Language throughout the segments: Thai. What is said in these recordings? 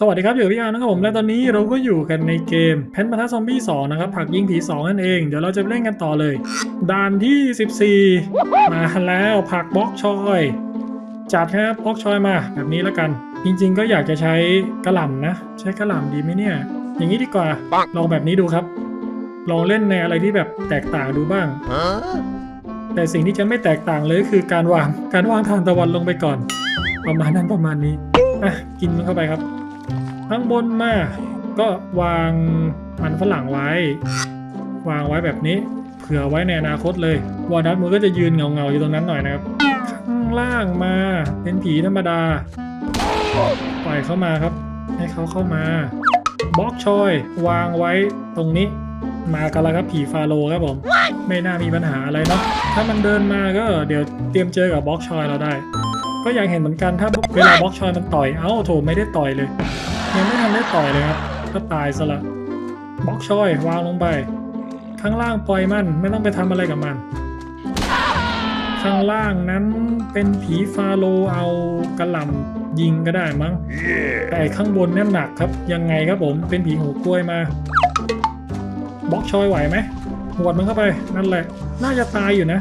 สวัสดีครับ อยู่กับพี่อาร์นะครับผม และตอนนี้เราก็อยู่กันในเกมแพนพัทซอมบี้2นะครับ ผักยิงผี 2 นั่นเอง เดี๋ยวเราจะไปเล่นกันต่อเลย ด่านที่ 14 มาแล้วผักบล็อกชอย จัดครับบล็อกชอยมา แบบนี้แล้วกัน จริงๆ ก็อยากจะใช้กระหล่ำนะ ใช้กระหล่ำดีไหมเนี่ย อย่างนี้ดีกว่า ลองแบบนี้ดูครับ ลองเล่นในอะไรที่แบบแตกต่างดูบ้าง แต่สิ่งที่จะไม่แตกต่างเลยคือการวาง การวางทานตะวันลงไปก่อน ประมาณนั้นประมาณนี้อะกินมันเข้าไปครับ ข้างบนมาก็วางมันฝรั่งไว้ วางไว้แบบนี้เผื่อไว้ในอนาคตเลยวอนัทมันก็จะยืนเงาๆอยู่ตรงนั้นหน่อยนะครับ ข้างล่างมาเป็นผีธรรมดาปล่อยเข้ามาครับ ให้เขาเข้ามาบล็อกชอยวางไว้ตรงนี้มากันแล้วครับผีฟาโลครับผม ไม่น่ามีปัญหาอะไรเนาะถ้ามันเดินมาก็เดี๋ยวเตรียมเจอกับบล็อกชอยเราได้ ก็อยากเห็นเหมือนกันถ้าเวลาบล็อกชอยมันต่อยเอ้าโถไม่ได้ต่อยเลย ยังไม่ทันได้ต่อยเลยครับ ก็ตายซะละบล็อกชอยวางลงไป ข้างล่างปล่อยมันไม่ต้องไปทำอะไรกับมัน ข้างล่างนั้นเป็นผีฟาโลเอากระหล่ำยิงก็ได้มั้ง แต่ข้างบนนี่หนักครับ ยังไงครับผมเป็นผีหูกล้วยมาบล็อกชอยไหวไหมหวดมันเข้าไปนั่นแหละ น่าจะตายอยู่นะ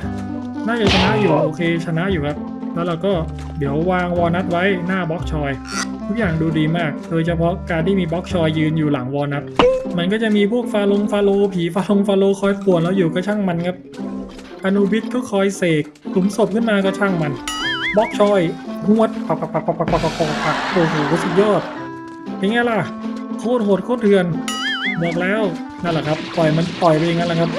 น่าจะชนะอยู่โอเคชนะอยู่ครับ แล้วเราก็เดี๋ยววางวอลนัทไว้หน้าบล็อกชอย ทุกอย่างดูดีมาก โดยเฉพาะการที่มีบล็อกชอยยืนอยู่หลังวอลนัท มันก็จะมีพวกฟาลงฟาโล ผีฟาลงฟาโลคอยป่วนเราอยู่ก็ช่างมันครับอนูบิสก็คอยเสกหลุมศพขึ้นมาก็ช่างมันบล็อกชอยหวดปักปักปักปักปักปักปักปักโอ้โหสุดยอดเป็นไงล่ะ โคตรโหดโคตรเถื่อนบอกแล้วนั่นแหละครับ ปล่อยมันปล่อยไปอย่างนั้นแหละครับ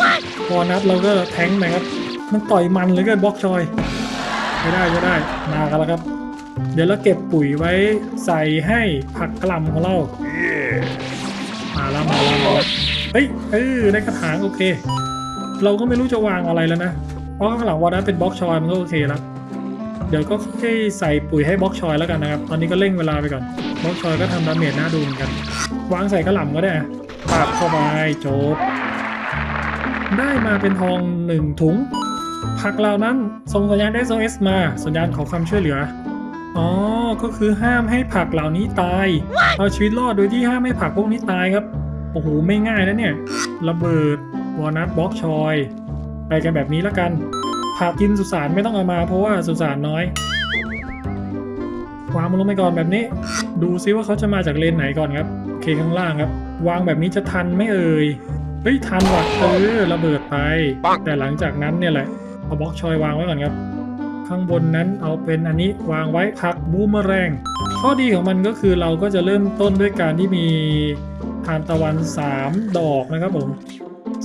วอลนัทเราก็แทงค์นะครับ มันต่อยมันเลยกินบล็อกชอยไม่ได้ไม่ได้มากันแล้วครับ เดี๋ยวเราเก็บปุ๋ยไว้ใส่ให้ผักกล่ำของเรา มาแล้วมาแล้วมาล้วเฮ้ยเออได้กระถางโอเค เราก็ไม่รู้จะวางอะไรแล้วนะ เพราะข้างหลังวันนั้นเป็นบล็อกชอยมันก็โอเคแล้ว เดี๋ยวก็ค่ใส่ปุ๋ยให้บล็อกชอยแล้วกันนะครับ ตอนนี้ก็เร่งเวลาไปก่อน บล็อกชอยก็ทำดาเมจน่าดูเหมือนกัน วางใส่กระหล่ำก็ได้ปาบเข้าไปจบได้มาเป็นทองหนึ่งถุงผักเหล่านั้นส่งสัญญาณ SOS มาสัญญาณขอความช่วยเหลือ อ๋อ ก็คือห้ามให้ผักเหล่านี้ตาย เอาชีวิตรอดโดยที่ห้ามให้ผักพวกนี้ตายครับ โอ้โห ไม่ง่ายนะเนี่ย ระเบิด วอลนัทบล็อกชอย ไปกันแบบนี้แล้วกัน ผักกินสุสานไม่ต้องเอามาเพราะว่าสุสานน้อยวางมันลงไปก่อนแบบนี้ ดูซิว่าเขาจะมาจากเลนไหนก่อนครับ โอเคข้างล่างครับ วางแบบนี้จะทันไหม่เอ่ย เฮ้ยทันว่ะเออระเบิดไป แต่หลังจากนั้นเนี่ยแหละ เอาบล็อกชอยวางไว้ก่อนครับ ข้างบนนั้นเอาเป็นอันนี้วางไว้ผักบูมเมอแรง ข้อดีของมันก็คือเราก็จะเริ่มต้นด้วยการที่มีทานตะวัน 3 ดอกนะครับผม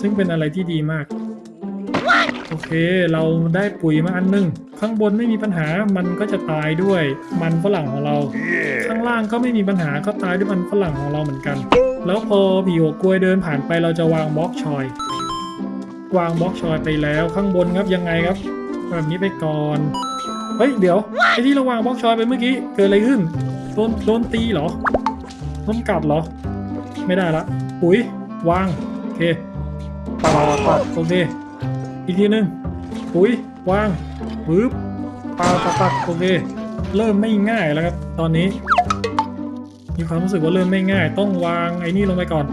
ซึ่งเป็นอะไรที่ดีมาก โอเค เราได้ปุ๋ยมาอันหนึง ข้างบนไม่มีปัญหามันก็จะตายด้วยมันฝรั่งของเราข้างล่างก็ไม่มีปัญหาก็ตายด้วยมันฝรั่งของเราเหมือนกัน แล้วพอผีหัวกล้วยเดินผ่านไปเราจะวางบล็อกชอยวางบล็อกชอยไปแล้วข้างบนครับยังไงครับ แบบนี้ไปก่อน เฮ้ย เดี๋ยว ไอ้ที่เราวางบล็อกชอยไปเมื่อกี้ เกิดอะไรขึ้น โดน โดนตีเหรอโดนกัดเหรอ ไม่ได้ละปุ๋ยวาง โอเคปักปักปักโอเค อีกทีหนึงปุ๋ยวางปึ๊บปักปักโอเค เริ่มไม่ง่ายแล้วครับ ตอนนี้ มีความรู้สึกว่าเริ่มไม่ง่าย ต้องวางไอ้นี่ลงไปก่อน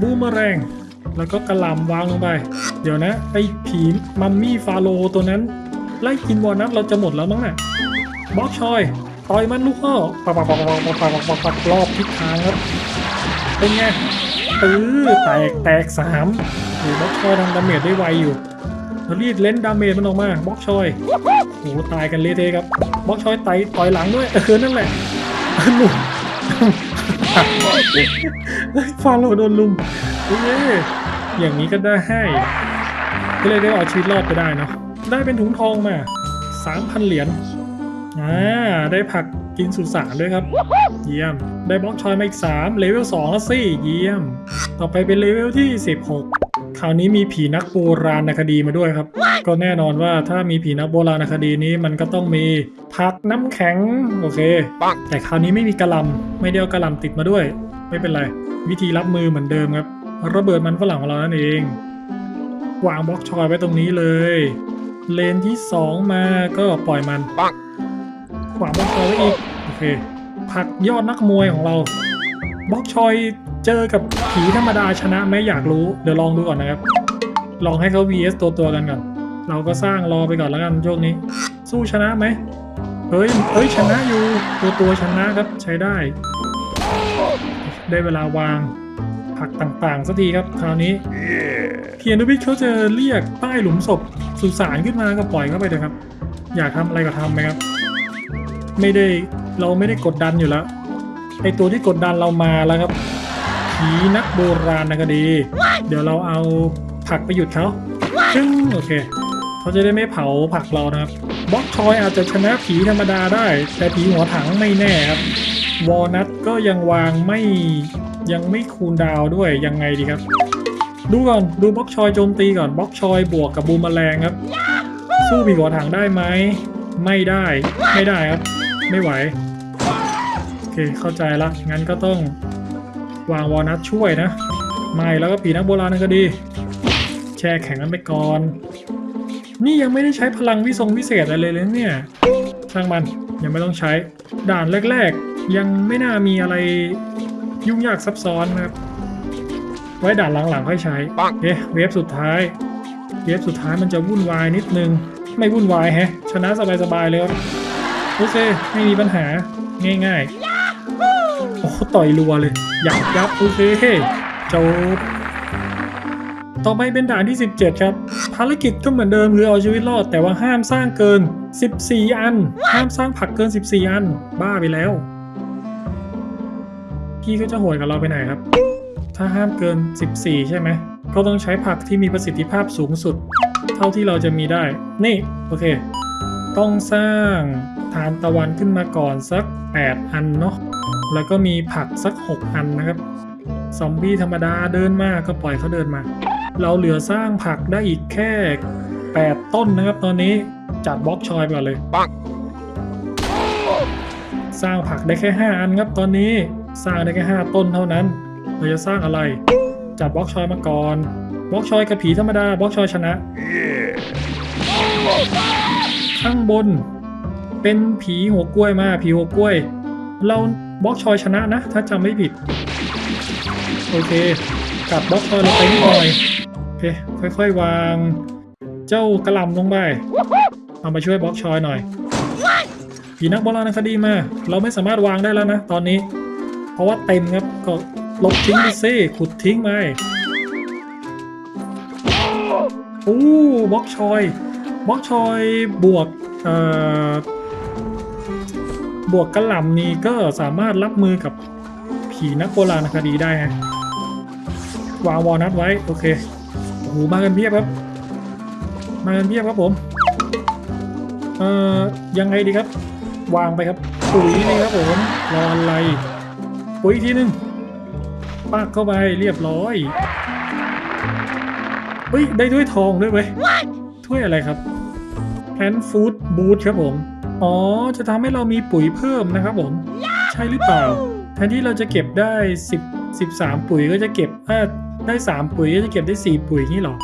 บูมเมแรงแล้วก็กระหลำวางลงไป เดี๋ยวนะ ไอ้ผีมัมมี่ฟาโลตัวนั้น ไล่กินวอลนัทเราจะหมดแล้วมั้งน่ะบล็อกชอยต่อยมันลูกพ่อปักปักปักปักปักปักปักปักรอบทิศทางครับเป็นไงเออแตกแตกสามโอ้บล็อกชอยทำดาเมจได้ไวอยู่เรารีดเลนดาเมจมันออกมาบล็อกชอยโอ้ตายกันเละเทะครับบล็อกชอยไต่ต่อยหลังด้วยเออนั่นแหละหนุ่มฟาโลโดนลุมโอเคอย่างนี้ก็ได้ให้ก็เลยได้เอาชีวิตรอดไปได้เนาะ ได้เป็นถุงทองมา 3,000 เหรียญอ่าได้ผักกินสุสานด้วยครับ เยี่ยม ได้บล็อกชอยมาอีก3เลเวล2แล้วสิเยี่ยม ต่อไปเป็นเลเวลที่ 16 คราวนี้มีผีนักโบราณคดีมาด้วยครับ ก็แน่นอนว่าถ้ามีผีนักโบราณคดีนี้มันก็ต้องมีผักน้ำแข็ง โอเค แต่คราวนี้ไม่มีกระลำไม่ได้เอากระลำติดมาด้วย ไม่เป็นไร วิธีรับมือเหมือนเดิมครับ ระเบิดมันฝรั่งของเรานั่นเอง วางบล็อกชอยไว้ตรงนี้เลย เลนที่ 2 มาก็ปล่อยมันปังวางบล็อกชอยไว้อีก โอเคผักยอดนักมวยของเราบล็อกชอยเจอกับผีธรรมดาชนะไหมอยากรู้ เดี๋ยวลองดูก่อนนะครับ ลองให้เขา vs ตัวตัวๆกันก่อน เราก็สร้างรอไปก่อนแล้วกันช่วงนี้ สู้ชนะไหมเฮ้ยเอ้ยชนะอยู่ตัวตัวๆชนะครับใช้ได้ ได้เวลาวางผักต่างๆสักทีครับคราวนี้เพียนดูบิเขาจะเรียกป้ายหลุมศพ สุสานขึ้นมาก็ปล่อยเข้าไปเลยครับ อยากทำอะไรก็ทำไหมครับ ไม่ได้เราไม่ได้กดดันอยู่แล้วไอตัวที่กดดันเรามาแล้วครับผีนักโบราณนะคดี เดี๋ยวเราเอาผักไปหยุดเขาจึ้งโอเคเขาจะได้ไม่เผาผักเรานะครับบล็อกชอยอาจจะชนะผีธรรมดาได้ แต่ผีหัวถังไม่แน่ครับวอลนัทก็ยังวางไม่ยังไม่คูลดาวด้วยยังไงดีครับ ดูก่อน ดูบล็อกชอยโจมตีก่อนบล็อกชอยบวกกับบูมแมลงครับ สู้ผีหัวถังได้ไหม ไม่ได้ ไม่ได้ครับ ไม่ไหว โอเค เข้าใจละ งั้นก็ต้องวางวอลนัทช่วยนะ ไม่แล้วก็ผีนักโบราณนั่นก็ดี แช่แข็งกันไปก่อน นี่ยังไม่ได้ใช้พลังวิทรงวิเศษอะไรเลยเลยเนี่ย ช่างมัน ยังไม่ต้องใช้ ด่านแรก ๆ ยังไม่น่ามีอะไรยุ่งยากซับซ้อนนะครับ ไว้ด่านหลังๆค่อยใช้เอ๊ะเวฟสุดท้ายเวฟสุดท้ายมันจะวุ่นวายนิดนึง ไม่วุ่นวายแฮะ ชนะสบายๆเลยครับโอเคไม่มีปัญหาง่ายๆ โอ้ต่อยรัวเลยหยับยับโอเคจบต่อไปเป็นด่านที่ 17 ครับ ภารกิจก็เหมือนเดิมคือเอาชีวิตรอด แต่ว่าห้ามสร้างเกิน 14 อัน ห้ามสร้างผักเกิน 14 อัน บ้าไปแล้ว พี่ก็จะโหดกับเราไปไหนครับ ถ้าห้ามเกิน 14 ใช่ไหม ก็ต้องใช้ผักที่มีประสิทธิภาพสูงสุด เท่าที่เราจะมีได้ นี่โอเค ต้องสร้างทานตะวันขึ้นมาก่อนสัก 8 อันเนาะ แล้วก็มีผักสัก 6 อันนะครับ ซอมบี้ธรรมดาเดินมาก็ปล่อยเขาเดินมา เราเหลือสร้างผักได้อีกแค่ 8 ต้นนะครับ ตอนนี้จัดบล็อกชอยไปก่อนเลย ปังสร้างผักได้แค่ 5 อันครับตอนนี้ สร้างได้แค่ 5 ต้นเท่านั้น เราจะสร้างอะไร จัดบล็อกชอยมาก่อนบล็อกชอยกับผีธรรมดาบล็อกชอยชนะ ข้างบน เป็นผีหัวกล้วยมาผีหัวกล้วย เราบล็อกชอยชนะนะ ถ้าจำไม่ผิด โอเคกลับบล็อกชอยเราไปนิดหน่อยโอเคค่อยๆวาง เจ้ากระลำลงไปเอามาช่วยบล็อกชอยหน่อยผีนักโบราณคดีมา เราไม่สามารถวางได้แล้วนะ ตอนนี้ เพราะว่าเต็มครับก็ ลบทิ้งไปซิขุดทิ้งไปโอ้บล็อกชอยบล็อกชอยบวกเอ่อบวกกระหล่ำนี่ก็สามารถรับมือกับผีนักโบราณคดีได้ฮะวางวอลนัทไว้ โอเคโอ้โหมากันเพียบครับ มากันเพียบครับผม เอ่อ ยังไงดีครับ วางไปครับ ปุ๋ยนี่ครับผมรออะไร ปุ๋ยอีกทีหนึง ปากเข้าไปเรียบร้อย เฮ้ย ได้ด้วยทองด้วยเว้ยถ้วยอะไรครับแพนฟู้ดบูทครับผม อ๋อ จะทำให้เรามีปุ๋ยเพิ่มนะครับผม ใช่หรือเปล่า แทนที่เราจะเก็บได้ 10 13 ปุ๋ยก็จะเก็บอ่าได้ 3 ปุ๋ยก็จะเก็บได้ 4 ปุ๋ยนี่หรอ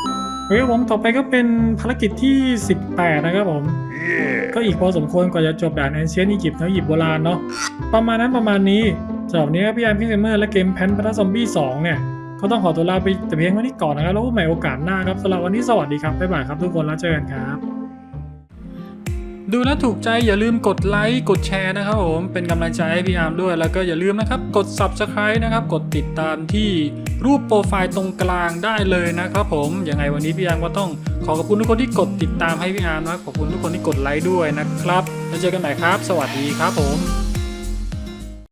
เฮ้ยผมต่อไปก็เป็นภารกิจที่ 18 นะครับผม ก็อีกพอสมควรกว่าจะจบด่านแอนเชียนอียิปต์แล้วหยิบโบราณเนาะประมาณนั้นประมาณนี้ สำหรับนี้ครับพี่แอมพี่เซมเมอร์และเกมแพนพัทซอมบี้2เนี่ยก็ต้องขอตัวลาไปแต่เพียงเท่านี้ก่อนนะครับ แล้วพบใหม่โอกาสหน้าครับสำหรับวันนี้สวัสดีครับ บ๊ายบายครับทุกคนแล้วเจอกันครับ ดูแล้วถูกใจอย่าลืมกดไลค์กดแชร์นะครับผมเป็นกำลังใจให้พี่อาร์มด้วย แล้วก็อย่าลืมนะครับ กด Subscribe นะครับ กดติดตามที่รูปโปรไฟล์ตรงกลางได้เลยนะครับผมยังไงวันนี้พี่อาร์มก็ต้องขอขอบคุณทุกคนที่กดติดตามให้พี่อาร์มนะขอบคุณทุกคนที่กดไลค์ด้วยนะครับแล้วเจอกันใหม่ครับ สวัสดีครับผม